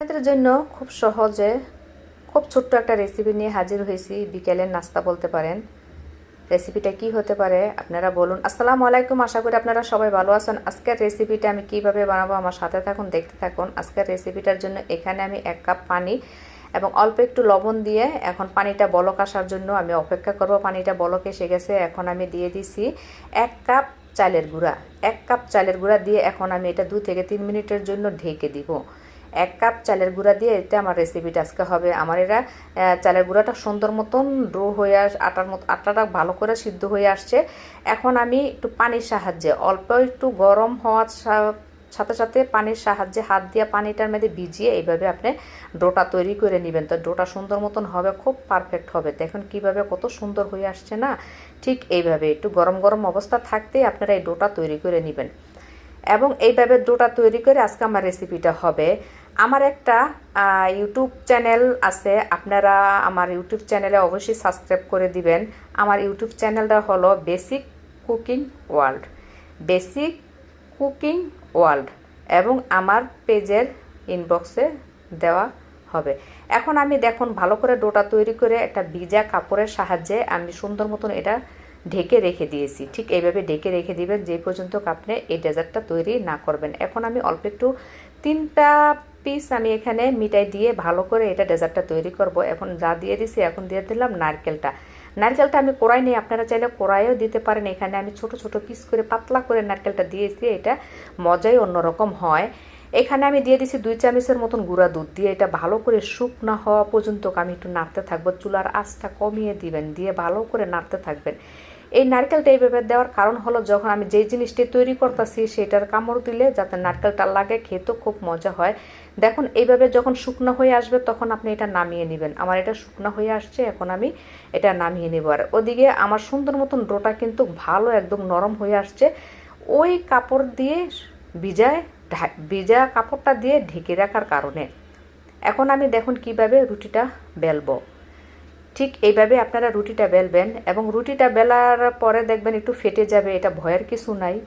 আপনাদের জন্য খুব সহজে খুব ছোট্ট একটা রেসিপি নিয়ে হাজির হয়েছি। বিকেলের নাস্তা বলতে পারেন। রেসিপিটা কি হতে পারে আপনারা বলুন। আসসালামু আলাইকুম। আশা করি আপনারা সবাই ভালো আছেন। আজকের রেসিপিটা আমি কীভাবে বানাবো আমার সাথে থাকুন, দেখতে থাকুন। আজকের রেসিপিটার জন্য এখানে আমি এক কাপ পানি এবং অল্প একটু লবণ দিয়ে এখন পানিটা বলক আসার জন্য আমি অপেক্ষা করব। পানিটা বলক এসে গেছে। এখন আমি দিয়ে দিছি এক কাপ চালের গুঁড়া। এক কাপ চালের গুঁড়া দিয়ে এখন আমি এটা দু থেকে তিন মিনিটের জন্য ঢেকে দিব। এক কাপ চালের গুঁড়া দিয়ে এতে আমার রেসিপিটা আজকে হবে। আমার এরা চালের গুঁড়াটা সুন্দর মতন ডো হয়ে আস, আটার মতো, আটাটা ভালো করে সিদ্ধ হয়ে আসছে। এখন আমি একটু পানির সাহায্যে, অল্প একটু গরম হওয়ার সাথে সাথে পানির সাহায্যে হাত দিয়ে পানিটার মধ্যে ভিজিয়ে এইভাবে আপনি ডোটা তৈরি করে নেবেন। তো ডোটা সুন্দর মতন হবে, খুব পারফেক্ট হবে। দেখুন কীভাবে কত সুন্দর হয়ে আসছে না? ঠিক এইভাবে, একটু গরম গরম অবস্থা থাকতেই আপনারা এই ডোটা তৈরি করে নেবেন। এবং এইভাবে ডোটা তৈরি করে আজকে আমার রেসিপিটা হবে। আমার একটা ইউটিউব চ্যানেল আছে, আপনারা আমার ইউটিউব চ্যানেলে অবশ্যই সাবস্ক্রাইব করে দিবেন। আমার ইউটিউব চ্যানেলটা হলো basic cooking world basic cooking world এবং আমার পেজের ইনবক্সে দেওয়া হবে। এখন আমি দেখুন, ভালো করে ডোটা তৈরি করে একটা ভিজা কাপড়ের সাহায্যে আমি সুন্দর মতন এটা ঢেকে রেখে দিয়েছি। ঠিক এইভাবে ঢেকে রেখে দিবেন যে পর্যন্ত আপনি এই ডেজার্টটা তৈরি না করবেন। এখন আমি অল্প একটু তিনটা পিস আমি এখানে মিঠাই দিয়ে ভালো করে এটা ডেজার্টটা তৈরি করব। এখন যা দিয়ে দিছি, এখন দিয়ে দিলাম নারকেলটা। নারকেলটা আমি কোড়াই নিই, আপনারা চাইলে কোড়াইও দিতে পারেন। এখানে আমি ছোট ছোট পিস করে পাতলা করে নারকেলটা দিয়েছি, এটা মজাই অন্যরকম হয়। এখানে আমি দিয়ে দিছি দুই চামচের মতন গুঁড়া দুধ। দিয়ে এটা ভালো করে শুকনো হওয়া পর্যন্ত আমি একটু নাড়তে থাকব। চুলার আঁচটা কমিয়ে দিবেন, দিয়ে ভালো করে নাড়তে থাকবেন। এই নারকেলটা এইভাবে দেওয়ার কারণ হলো যখন আমি যেই জিনিসটি তৈরি করতেছি সেটার কামড় দিলে যাতে নারকেলটা লাগে খেতেও খুব মজা হয়। দেখুন, এইভাবে যখন শুকনো হয়ে আসবে তখন আপনি এটা নামিয়ে নেবেন। আমার এটা শুকনো হয়ে আসছে, এখন আমি এটা নামিয়ে নেব। আর ওদিকে আমার সুন্দর মতন ডোটা কিন্তু ভালো একদম নরম হয়ে আসছে। ওই কাপড় দিয়ে ভিজায় ভিজা কাপড়টা দিয়ে ঢেকে রাখার কারণে। এখন আমি দেখুন কীভাবে রুটিটা বেলবো। ঠিক এইভাবে আপনারা রুটিটা বেলবেন এবং রুটিটা বেলার পরে দেখবেন একটু ফেটে যাবে, এটা ভয়ের কিছু নাই।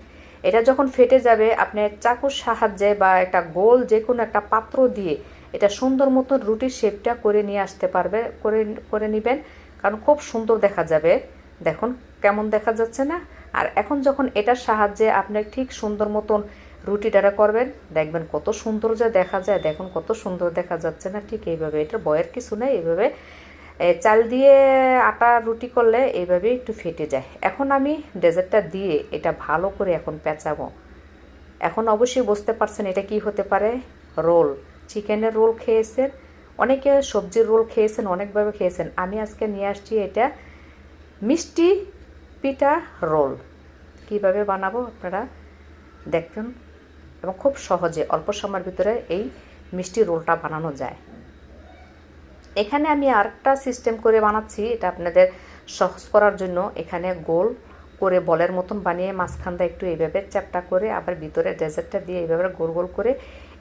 এটা যখন ফেটে যাবে, আপনি চাকুর সাহায্যে বা একটা গোল যে কোনো একটা পাত্র দিয়ে এটা সুন্দর মতো রুটির শেপটা করে নিয়ে আসতে পারবে, করে করে নেবেন। কারণ খুব সুন্দর দেখা যাবে। দেখুন কেমন দেখা যাচ্ছে না? আর এখন যখন এটার সাহায্যে আপনি ঠিক সুন্দর মতন রুটিটা করবেন, দেখবেন কত সুন্দর যে দেখা যায়, দেখুন কত সুন্দর দেখা যাচ্ছে না ঠিক এইভাবে। এটা বয়ের কিছু নেই, এইভাবে চাল দিয়ে আটা রুটি করলে এইভাবে একটু ফেটে যায়। এখন আমি ডেজার্টটা দিয়ে এটা ভালো করে এখন পেঁচাবো। এখন অবশ্যই বুঝতে পারছেন এটা কি হতে পারে? রোল। চিকেনের রোল খেয়েছেন, অনেকে সবজির রোল খেয়েছেন, অনেকভাবে খেয়েছেন। আমি আজকে নিয়ে আসছি এটা মিষ্টি পিঠা রোল। কীভাবে বানাবো আপনারা দেখুন এবং খুব সহজে অল্প সময়ের ভিতরে এই মিষ্টি রোলটা বানানো যায়। এখানে আমি আরেকটা সিস্টেম করে বানাচ্ছি, এটা আপনাদের সহজ করার জন্য। এখানে গোল করে বলের মতন বানিয়ে মাঝখানটা একটু এইভাবে চ্যাপটা করে, আবার ভিতরে ডেজার্টটা দিয়ে এইভাবে গোল গোল করে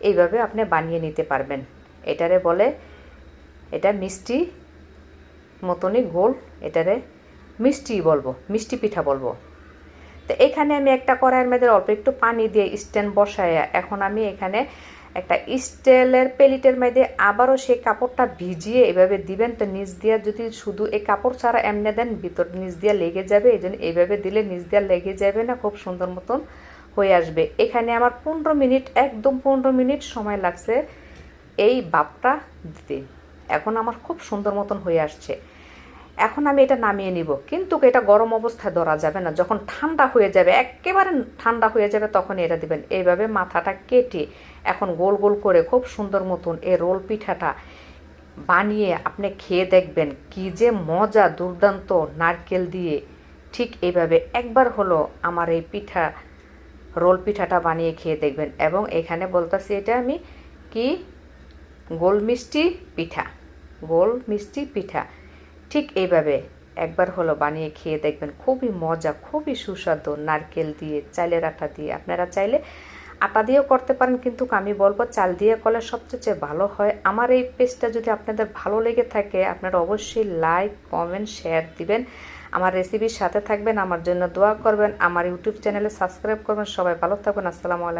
এইভাবে আপনি বানিয়ে নিতে পারবেন। এটারে বলে এটা মিষ্টি মতনই গোল, এটারে মিষ্টি বলব, মিষ্টি পিঠা বলব। তো এখানে আমি একটা কড়াইয়ের মধ্যে অল্প একটু পানি দিয়ে স্ট্যান্ড বসায়, এখন আমি এখানে একটা স্টিলের প্লেটের মধ্যে আবারও সেই কাপড়টা ভিজিয়ে এভাবে দিবেন, তো নিচ দিয়া যদি শুধু এই কাপড় ছাড়া এমনি দেন, ভিতর নিচ দিয়া লেগে যাবে, এই জন্য এইভাবে দিলে নিচ দিয়া লেগে যাবে না, খুব সুন্দর মতন হয়ে আসবে। এখানে আমার পনেরো মিনিট, একদম পনেরো মিনিট সময় লাগছে এই বাপটা দিতে। এখন আমার খুব সুন্দর মতন হয়ে আসছে। এখন আমি এটা নামিয়ে নিব। কিন্তু এটা গরম অবস্থায় ধরা যাবে না। যখন ঠান্ডা হয়ে যাবে, একেবারে ঠান্ডা হয়ে যাবে তখন এটা দিবেন। এইভাবে মাথাটা কেটে এখন গোল গোল করে খুব সুন্দর মতন এই রোল পিঠাটা বানিয়ে আপনি খেয়ে দেখবেন কি যে মজা, দুর্দান্ত নারকেল দিয়ে। ঠিক এইভাবে একবার হলো আমার এই পিঠা, রোল পিঠাটা বানিয়ে খেয়ে দেখবেন। এবং এখানে বলতেছি এটা আমি কি? গোল মিষ্টি পিঠা। গোল মিষ্টি পিঠা। ঠিক এইভাবে একবার হলো বানিয়ে খেয়ে দেখবেন খুবই মজা, খুবই সুস্বাদু নারকেল দিয়ে, চালের আটা দিয়ে। আপনারা চাইলে আটা দিয়েও করতে পারেন, কিন্তু আমি বলব চাল দিয়ে করলে সবচেয়ে ভালো হয়। আমার এই পেজটা যদি আপনাদের ভালো লেগে থাকে, আপনারা অবশ্যই লাইক, কমেন্ট, শেয়ার দিবেন। আমার রেসিপির সাথে থাকবেন, আমার জন্য দোয়া করবেন, আমার ইউটিউব চ্যানেলে সাবস্ক্রাইব করবেন। সবাই ভালো থাকবেন আসসালামু আলাইকুম।